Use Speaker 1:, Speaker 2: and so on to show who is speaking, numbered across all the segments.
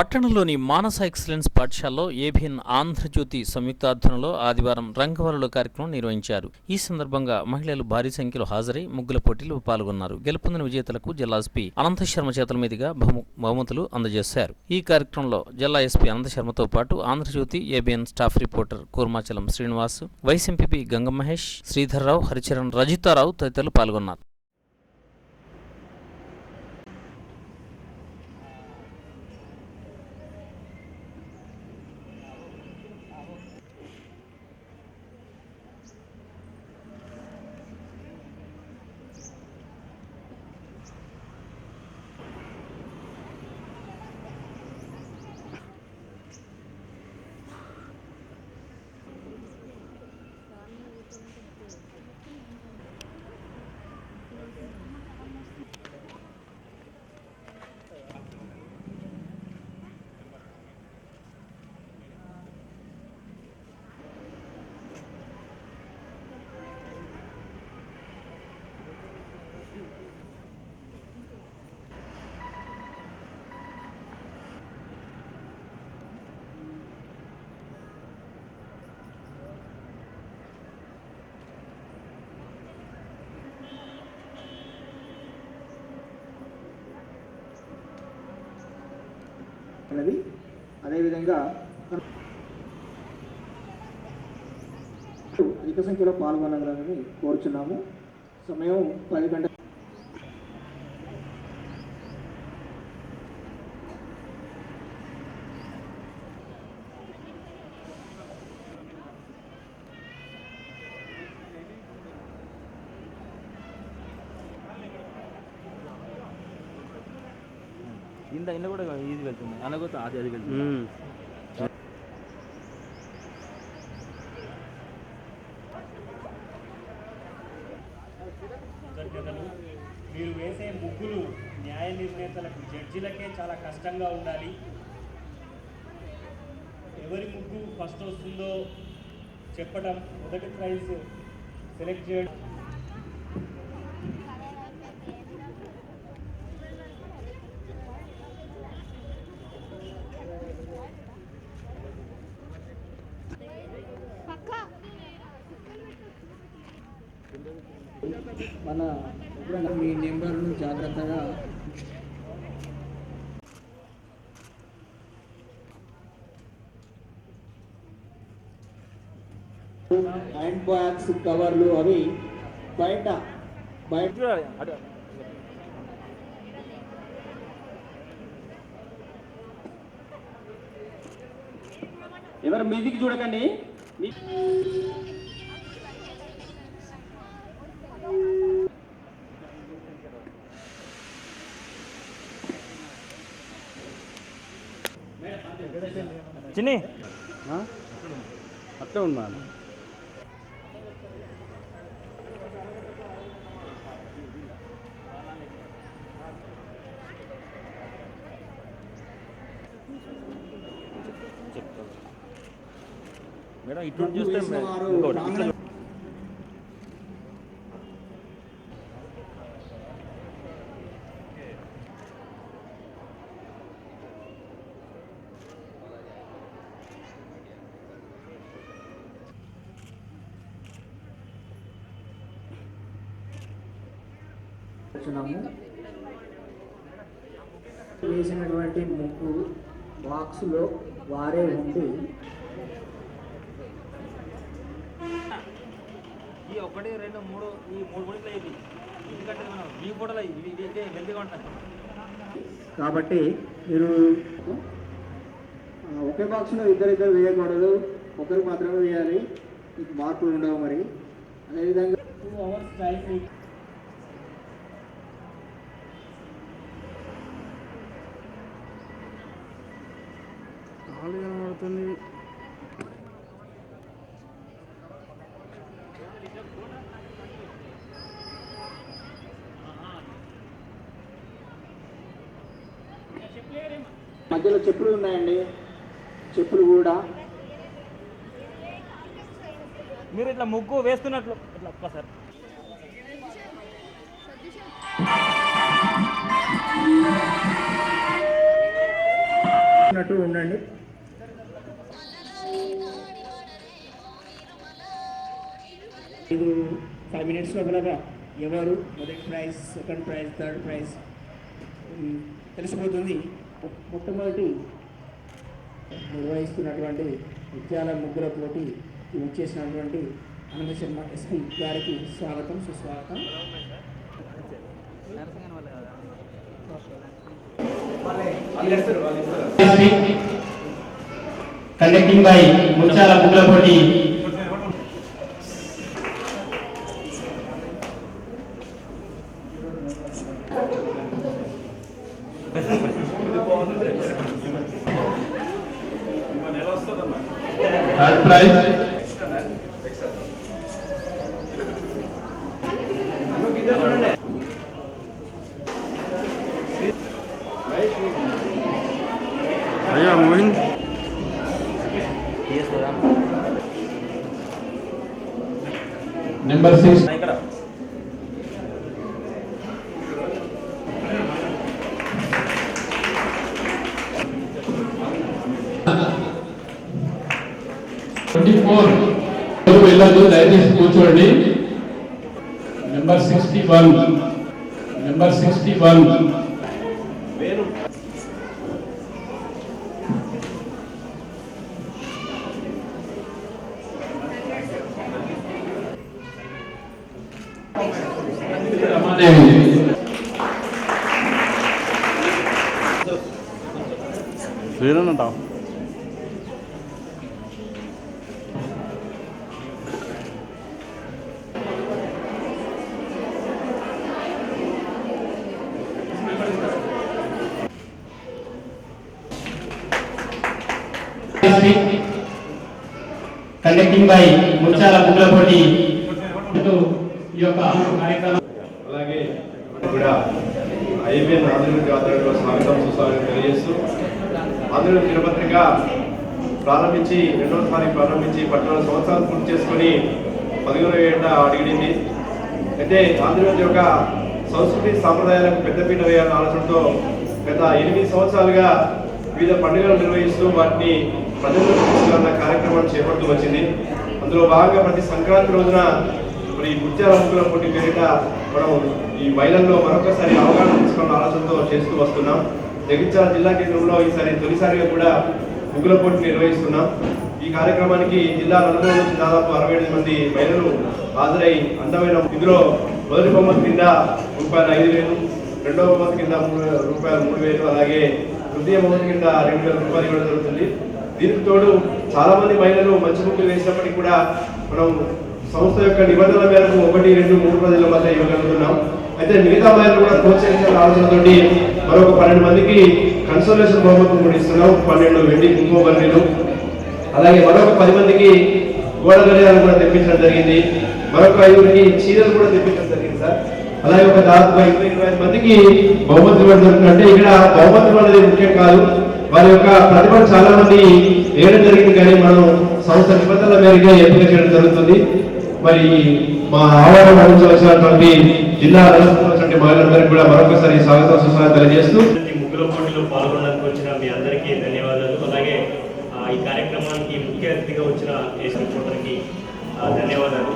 Speaker 1: పట్టణంలోని మానస ఎక్సలెన్స్ పాఠశాలలో ఏబిఎన్ ఆంధ్రజ్యోతి సంయుక్తాధ్వర్యంలో ఆదివారం రంగవల్లుల కార్యక్రమం నిర్వహించారు. ఈ సందర్భంగా మహిళలు భారీ సంఖ్యలో హాజరై ముగ్గుల పోటీలో పాల్గొన్నారు. గెలుపొందిన విజేతలకు జిల్లా ఎస్పీ అనంత శర్మ చేతుల మీదుగా బహుమతులు అందజేశారు. ఈ కార్యక్రమంలో జిల్లా ఎస్పీ అనంత శర్మతో పాటు Andhra Jyothi ABN staff reporter Kurmachalam Srinivas vice MPP Ganga Sridhar Rao Haricharan Rajitharao తదితరులు పాల్గొన్నారు.
Speaker 2: అనేది అదేవిధంగా అధిక సంఖ్యలో పాల్గొనాలని కోరుచున్నాము. సమయం పది గంటల
Speaker 3: ఇంత ఇంత కూడా ఈజీ వెళ్తుంది. అనగొత్త అది అది వెళ్తుంది.
Speaker 4: మీరు వేసే ముగ్గులు న్యాయ నిర్ణేతలకు జడ్జిలకే చాలా కష్టంగా ఉండాలి. ఎవరి ముగ్గు ఫస్ట్ వస్తుందో చెప్పడం మొదటి ప్రైజ్ సెలెక్ట్ చేయడం
Speaker 2: మన ఎప్పుడైనా మీ నెంబర్ను జాగ్రత్తగా హ్యాండ్ బ్యాగ్స్ కవర్లు అవి బయట బయట. ఎవరు మీదికి చూడకండి?
Speaker 3: చిన్ని.
Speaker 2: అట్లా ఉంది
Speaker 3: ఇటు చూస్తే ఇంకోటి
Speaker 2: కూర్చున్నాము. వేసినటువంటి ముగ్గు బాక్సులో వారే ఉండి
Speaker 3: ఈ ఒకటి రెండు మూడు ఈ మూడు ఇట్లా ఇది ఎందుకంటే మనం. ఈ ఫోటోలో ఇవి ఇవి అయితే హెల్తీగా ఉంటాయి.
Speaker 2: కాబట్టి మీరు ఒకే బాక్స్లో ఇద్దరు ఇద్దరు వేయకూడదు. ఒకరు మాత్రమే వేయాలి. మీకు మార్కులు ఉండవు మరి. అదేవిధంగా
Speaker 4: టూ అవర్స్ టైం
Speaker 2: మధ్యలో చెప్పులు ఉన్నాయండి. చెప్పులు కూడా.
Speaker 3: మీరు ఇట్లా ముగ్గు వేస్తున్నట్లు ఇట్లా
Speaker 5: సతీష్
Speaker 2: ఉన్నట్టు ఉండండి. ఇది ఫైవ్ మినిట్స్ లోపలగా ఎవరు? మొదటి prize second prize third prize. తెలిసిపోతుంది. మొట్టమొదటి నిర్వహిస్తున్నటువంటి ముత్యాల ముగ్గుల పోటీ ఇచ్చేసినటువంటి అనంత శర్మ ఎస్పీ గారికి స్వాగతం సుస్వాగతం.
Speaker 6: కండక్టింగ్ బై ముత్యాల ముగ్గుల పోటీ third prize number six twenty four వెళ్ళదు దయచేసి కూర్చోండి. Number sixty one number sixty one Ramadevi
Speaker 7: శ్రీరన్నట
Speaker 6: conducting by ముత్యాల ముగ్గుల పోటీ ఈ యొక్క కార్యక్రమం
Speaker 8: అలాగే కూడా ఐఎంఎన్ ఆంధ్రజ్యోతి ఆధ్వర్యంలో స్వాగతం సుస్వాగతం తెలియజేస్తూ ఆంధ్రుడు దినపత్రిక ప్రారంభించి రెండోసారి ప్రారంభించి పద్నాలుగు సంవత్సరాలు పూర్తి చేసుకొని పదిహేను ఏళ్ళ అడిగింది అయితే ఆంధ్రప్రదేశ్ యొక్క సంస్కృతి సాంప్రదాయాలకు పెద్దపీట వేయాలన్న ఆలోచనతో గత ఎనిమిది సంవత్సరాలుగా వివిధ పండుగలు నిర్వహిస్తూ వాటిని ప్రజలకు తీసుకున్న కార్యక్రమం చేపడుతూ వచ్చింది. అందులో భాగంగా ప్రతి సంక్రాంతి రోజున మరి ముత్యాల ముగ్గుల పోటీ పేరిట మనం ఈ మహిళల్లో మరొకసారి అవగాహన తీసుకున్న ఆలోచనతో చేస్తూ వస్తున్నాం. జగిత్యాల జిల్లా కేంద్రంలో ఈసారి తొలిసారిగా కూడా ముగ్గుల పోటీ నిర్వహిస్తున్నాం. ఈ కార్యక్రమానికి జిల్లా నలుగురు నుంచి దాదాపు అరవై ఎనిమిది మంది మహిళలు హాజరై అందమైన ఇందులో మొదటి బొమ్మల కింద రూపాయలు ఐదు వేలు రెండవ బొమ్మల కింద మూడు రూపాయలు మూడు వేలు అలాగే తృతీయ బొమ్మల కింద రెండు వేల రూపాయలు ఇవ్వడం జరుగుతుంది. దీనికి తోడు చాలా మంది మహిళలు మంచి ముగ్గులు వేసినప్పటికీ కూడా మనం సంస్థ యొక్క నిబంధనల మేరకు ఒకటి రెండు మూడు రోజుల మధ్య ఇవ్వగలుగుతున్నాం. అయితే మిగతా మహిళలు కూడా ప్రోత్సహించాలని ఆలోచనతోటి మరొక పన్నెండు మందికి కన్సోలేషన్ బహుమతులు కూడా ఇస్తున్నాం. పన్నెండు వెండి కుంకుమ అలాగే మరొక పది మందికి గోడ గడియాలు కూడా తెప్పించడం జరిగింది. మరొక ఐదుగురికి చీరలు కూడా తెప్పించడం జరిగింది సార్. అలాగే ఒక దాదాపు ఇరవై ఇరవై మందికి బహుమతులు ఇవ్వడం జరుగుతుంది. అంటే ఇక్కడ బహుమతులు అనేది ముఖ్యం కాదు. వారి యొక్క ప్రతిభను చాలా మంది వేయడం జరిగింది. కానీ మనం సంస్థ నిబంధనల మేరకే ఎంపిక చేయడం జరుగుతుంది. మరి మా ఆవరణ అందించవలసినటువంటి జిల్లా నడుస్తున్నటువంటి మహిళలందరికీ కూడా మరొకసారి స్వాగతం సుస్వాగతం తెలియజేస్తూ.
Speaker 4: ఈ ముగ్గుల పోటీలో పాల్గొనడానికి వచ్చిన మీ అందరికీ ధన్యవాదాలు. అలాగే ఈ కార్యక్రమానికి ముఖ్య అతిథిగా వచ్చిన ఏసీ రిపోర్టర్కి ధన్యవాదాలు.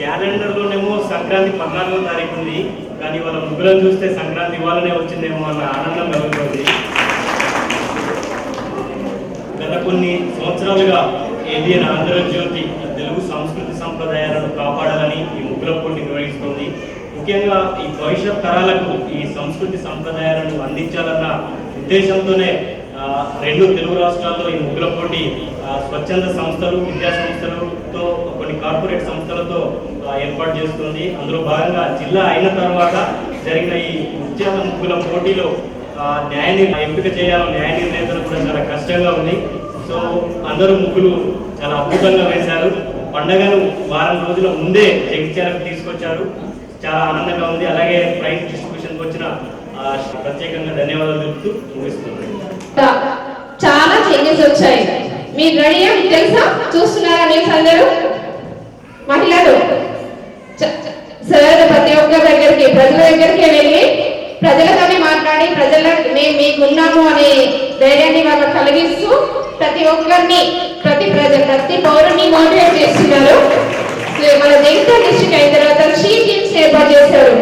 Speaker 4: క్యాలెండర్లోనేమో సంక్రాంతి పద్నాలుగో తారీఖు ఉంది కానీ వాళ్ళ ముగ్గులను చూస్తే సంక్రాంతి ఇవ్వాలనే వచ్చిందేమో అన్న ఆనందం కలుగుతుంది. గత కొన్ని సంవత్సరాలుగా ఏదైనా ఆంధ్రజ్యోతి సంప్రదాయాలను కాపాడాలని ఈ ముగ్గుల పోటీ నిర్వహిస్తుంది. ముఖ్యంగా ఈ భవిష్యత్ తరాలకు ఈ సంస్కృతి సంప్రదాయాలను అందించాలన్న ఉద్దేశంతోనే రెండు తెలుగు రాష్ట్రాల్లో ఈ ముగ్గుల పోటీ స్వచ్ఛంద సంస్థలు విద్యా సంస్థలతో కొన్ని కార్పొరేట్ సంస్థలతో ఏర్పాటు చేస్తుంది. అందులో భాగంగా జిల్లా అయిన తర్వాత జరిగిన ఈ ఉద్యోగ ముగ్గుల పోటీలో న్యాయ ఎంపిక చేయాలని న్యాయ నిర్ణేతలు కూడా చాలా కష్టంగా ఉంది. సో అందరూ ముగ్గులు చాలా అద్భుతంగా వేశారు. పండగను వారం రోజుల ముందే జగిత్యాలకు తీసుకొచ్చారు. చాలా ఆనందంగా ఉంది. అలాగే ప్రైజ్ డిస్ట్రిబ్యూషన్కి వచ్చిన ప్రత్యేకంగా ధన్యవాదాలు తెలుపుతూ ముగిస్తున్నాను.
Speaker 9: చాలా చేంజెస్ వచ్చాయి. మీరు రెడీ మీకు తెలుసా? చూస్తున్నారా న్యూస్ అందరూ? మహిళలు చ- సార్ ప్రతి ఒక్క దగ్గరికి ప్రజల దగ్గరికి వెళ్ళి ప్రజలతోనే మాట్లాడి ప్రజల మేము మీకున్నాము అనే ధైర్యాన్ని వాళ్ళకి కలిగిస్తూ ప్రతి ఒక్కరిని ప్రతి ప్రజ ప్రతి పౌరుని మోటివేట్ చేస్తున్నారు. మన జగిత్యాల డిస్టిక్ అయిన తర్వాత షీట్ టీమ్స్ ఏర్పాటు చేశారు.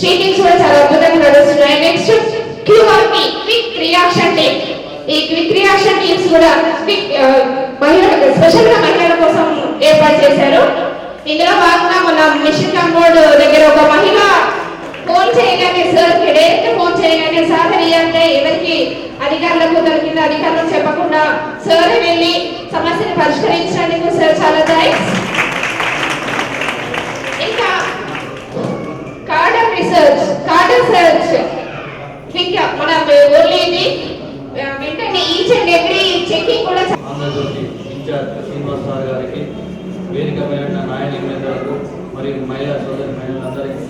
Speaker 9: షీట్ టీమ్స్ కూడా చాలా అద్భుతంగా నడుస్తున్నాయి. Next QRP quick reaction team ఈ క్విక్ రియాక్షన్ టీమ్స్ కూడా క్విక్ మహిళలకు స్పెషల్గా మహిళల కోసం ఏర్పాటు చేశారు. ఇందులో భాగంగా మన మిషన్ కంబోర్డ్ దగ్గర ఒక మహిళ ఫోన్ చేయగానే సార్ డైరెక్ట్ ఫోన్ చేయగానే సార్ అని అంటే ఎవరికి అధికారులకు దొరికిన అధికారులకు చెప్పకుండా సార్ వెళ్ళి సమస్యను పరిష్కరించినందుకు సార్ చాలా థ్యాంక్స్. ఇంకా కార్డన్ రీసెర్చ్ కార్డన్ సెర్చ్ ఇంకా మన ఓన్లీ ఇది ఆ, వెంటనే ఈచ్ అండ్ ఎవ్రీ చెకింగ్ కూడా చా-
Speaker 10: ఆంధ్రజ్యోతి ఇన్ఛార్జ్ శ్రీనివాస్ సార్ గారికి వేదిక పైన నాయని మేధలకు మరియు మహిళా సోదరి మహిళలందరికీ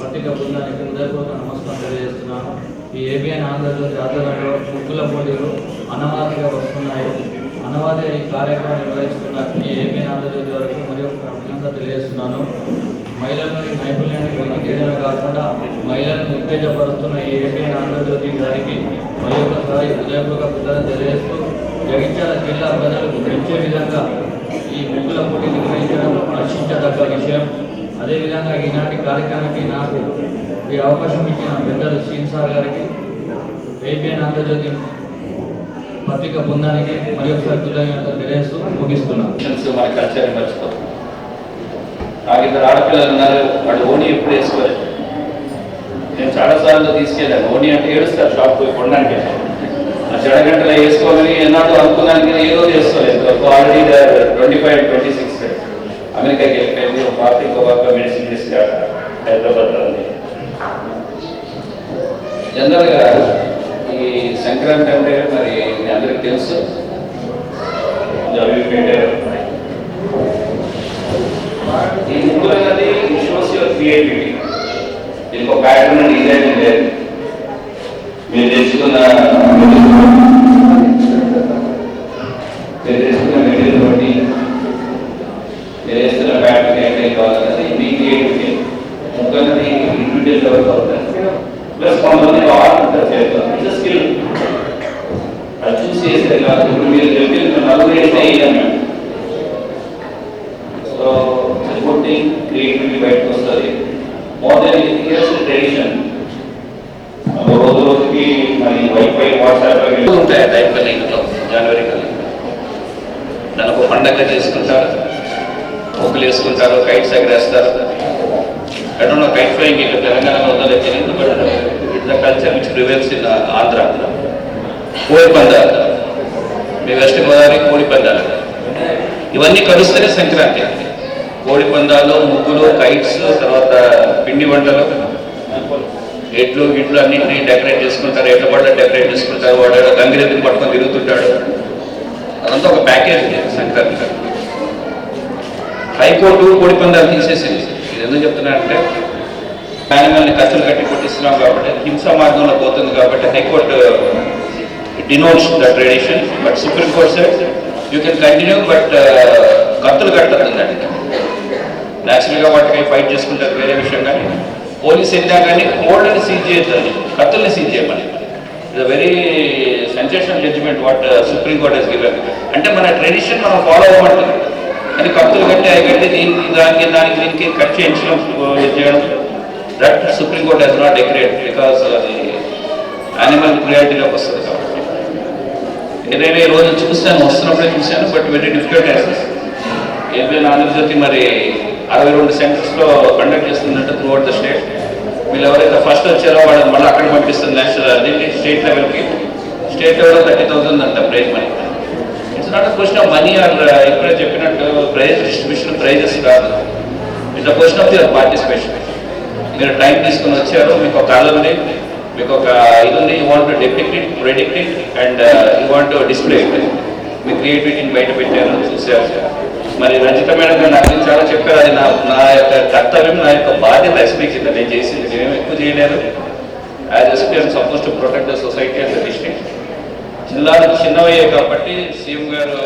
Speaker 10: పత్రిక బృందానికి హృదయపూర్వక నమస్కారం తెలియజేస్తున్నాను ఈ ఏబిఎన్ ఆంధ్రజ్యోతి జాతరలో ముగ్గుల పోటీలు అనవాదిగా వస్తున్నాయి. అనవాది ఈ కార్యక్రమం నిర్వహిస్తున్న ఈ ఏబిఎన్ ఆంధ్రజ్యోతి వరకు మరియు అభినందన తెలియజేస్తున్నాను. మహిళలను నైపుణ్యాన్ని వెలికితేయడమే కాకుండా మహిళలను ఉత్తేజపరుస్తున్న ఈ ఏబిఎన్ ఆంధ్రజ్యోతి గారికి మరి ఒకసారి హృదయపూర్వక కృతజ్ఞతలు తెలియజేస్తూ జగిత్యాల జిల్లా ప్రజలకు మెచ్చే విధంగా ఈ ముగ్గుల పోటీ నిర్వహించడం హర్షించదగ్గ విషయం. అదేవిధంగా ఈనాటి కార్యక్రమానికి నాకు ఈ అవకాశం ఇచ్చిన పెద్దలు శ్రీన్ సార్ గారికి ఏపీఎన్ ఆంధ్రజ్యోతి పత్రిక బృందానికి మరి ఒకసారి కృతజ్ఞతలు తెలియజేస్తూ ముగిస్తున్నాను.
Speaker 11: మన కల్చర్ మర్చిపోతాం నాకు ఇద్దరు ఆడపిల్లలు ఉన్నారు వాళ్ళు ఓణి ఎప్పుడు వేసుకోలేదు నేను చాలా సార్లు తీసుకెళ్ళాను. ఓణి అంటే ఏడుస్తారు షాప్ పోయి కొనడానికి. ఆ జడగంటలో వేసుకోవాలని ఎన్నాళ్ళు అనుకున్నాను కానీ ఏదో చేసుకోలేదు already twenty five twenty six అమెరికాకి వెళ్ళిపోయింది ఒక పాత ఇంకో పక్క మెడిసిన్ తీసుకు హైదరాబాద్లో జనరల్గా ఈ సంక్రాంతి అంటే మరి మీ అందరికి తెలుసు. అవి పెట్టారు ఈ ముగ్గురు అనేది షోస్ యువర్ క్రియేటివిటీ దీనికి ఒక ప్యాటర్న్ డిజైన్ లేదు మీరు తెచ్చుకున్న మీరు తెచ్చుకున్న మెటీరియల్ బట్టి మీరు వేస్తున్న ప్యాటర్న్ ఏంటంటే కావాలన్నది మీ క్రియేటివిటీ ముగ్గురు అనేది ఇండివిజువల్ లెవెల్ అవుతుంది ప్లస్ కొంతమంది ఆర్ట్ ఉంటుంది చేస్తారు ఇట్స్ స్కిల్ అది చూసి వేస్తే కాదు ఇప్పుడు మీరు చెప్పిన నలుగురు వేస్తే వేయాలి సో గుడ్ థింగ్ క్రియేటివిటీ బయటకు వస్తుంది మోర్ దెన్ ఇయర్స్ ట్రెడిషన్ రోజు రోజుకి మరి వైఫై వాట్సాప్ ఉంటాయి టైం ఇంట్లో జనవరి కల్లా దాని ఒక పండగ చేసుకుంటారు చేసుకుంటారు కైట్స్ ఎగరేస్తారు ఎక్కడ కైట్ ఫ్లైయింగ్ ఇక్కడ తెలంగాణలో ఉందో తెలియదు but it the culture which reveals in Andhra. కోడి పందాలు. మీ వెస్ట్ గోదావరి కోడి పందాలు. ఇవన్నీ కలుస్తేనే సంక్రాంతి. కోడి పందాలు ముగ్గులు కైట్స్ తర్వాత పిండి వంటలు. ఎడ్లు గిడ్లు అన్నింటినీ డెకరేట్ చేసుకుంటారు. ఎట్ల పడ్డ డెకరేట్ చేసుకుంటారు. వాడు గంగిరెద్దుని పట్టుకొని తిరుగుతుంటాడు. అదంతా ఒక ప్యాకేజ్ సంక్రాంతి హైకోర్టు కోడి పందాలు తీసేసింది. ఇది ఎందుకు చెప్తున్నానంటే యానిమల్ని ఖర్చులు కట్టి కొట్టిస్తున్నాం కాబట్టి హింస మార్గంలో పోతుంది కాబట్టి high court denotes the tradition but supreme court set you can continue but కత్తులు కట్టద్దండి న్యాచురల్గా వాటికి ఫైట్ చేసుకుంటారు వేరే విషయం కానీ పోలీస్ వెళ్ళినా కానీ కోళ్ళని సీజ్ చేయొద్దండి. కత్తుల్ని సీజ్ చేయమని. It's very sensational judgement what supreme court has given అంటే మన ట్రెడిషన్ మనం ఫాలో అవ్వమంటుంది కానీ కప్పులు కట్టి అవి కట్టి దీనికి దానికి దానికి దీనికి ఖర్చు ఎంచడం చేయడం that supreme court has not decorate because అది యానిమల్ క్రియాలిటీలోకి వస్తుంది కాబట్టి. ఏదైనా ఈ రోజు చూస్తాను వస్తున్నప్పుడే చూశాను బట్ వెరీ డిఫికల్ట్ యాక్సెస్ ఏదైనా ఆంధ్రజ్యోతి మరి అరవై రెండు సెంటర్స్లో కండక్ట్ చేస్తుందంటే త్రూ అవుట్ ద స్టేట్ వీళ్ళు ఎవరైతే ఫస్ట్ వచ్చారో వాళ్ళని మళ్ళీ అక్కడ పంపిస్తుంది నేషనల్ అది స్టేట్ లెవెల్కి స్టేట్ లెవెల్లో థర్టీ థౌసండ్ అంట prize money it's not question of money or ఇప్పుడే చెప్పినట్టు ప్రైజ్ డిస్ట్రిబ్యూషన్ ప్రైజెస్ కాదు. It's question of your participation మీరు టైం తీసుకుని వచ్చారు మీకు ఒక కళ ఉంది మీకు ఒక ఇది ఉంది you want depict it predict it and you want display it మీ క్రియేటివిటీని బయట పెట్టారు చూసారు మరి రజిత మేడం గారు నాకు చాలా చెప్పారు అది నా నా యొక్క కర్తవ్యం నా యొక్క బాధ్యత ఎస్పీకి నేను చేసింది. నేనేం ఎక్కువ చేయలేదు. As SP I'm supposed to protect the society and the district జిల్లాలు చిన్నవయ్యాయి కాబట్టి సీఎం గారు